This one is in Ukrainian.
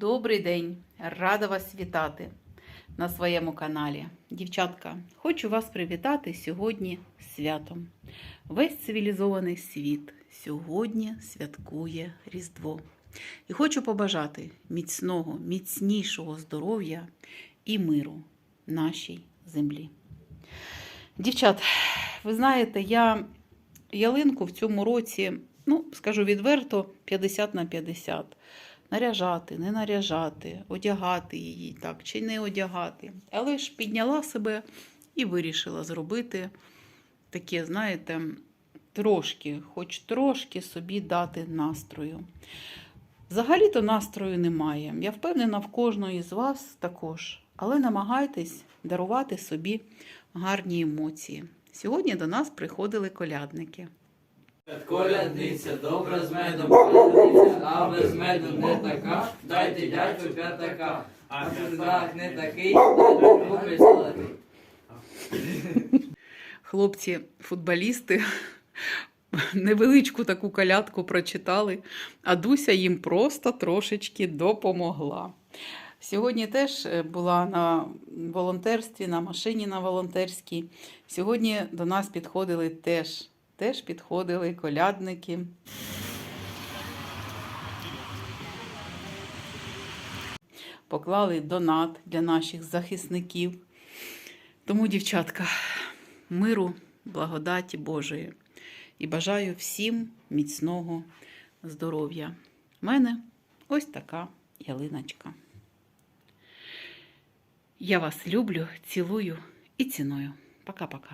Добрий день! Рада вас вітати на своєму каналі. Дівчатка, хочу вас привітати сьогодні святом. Весь цивілізований світ сьогодні святкує Різдво. І хочу побажати міцного, міцнішого здоров'я і миру нашій землі. Дівчат, ви знаєте, я ялинку в цьому році, ну, скажу відверто, 50 на 50 наряжати, не наряжати, одягати її так чи не одягати. Але ж підняла себе і вирішила зробити таке, знаєте, трошки, хоч трошки собі дати настрою. Взагалі-то настрою немає. Я впевнена, в кожної з вас також. Але намагайтесь дарувати собі гарні емоції. Сьогодні до нас приходили колядники. Колядниця, добра з медом, колядниця, а без меду не така, дайте дядьку п'ятака, а п'ятак не такий, дайте купи золотий. Хлопці, футболісти, невеличку таку колядку прочитали, а Дуся їм просто трошечки допомогла. Сьогодні теж е, була на волонтерстві, на машині на волонтерській. Сьогодні до нас підходили теж, теж підходили колядники. Поклали донат для наших захисників. Тому, дівчатка, миру, благодаті Божої і бажаю всім міцного здоров'я. У мене ось така ялиночка. Я вас люблю, цілую і ціную. Пока-пока.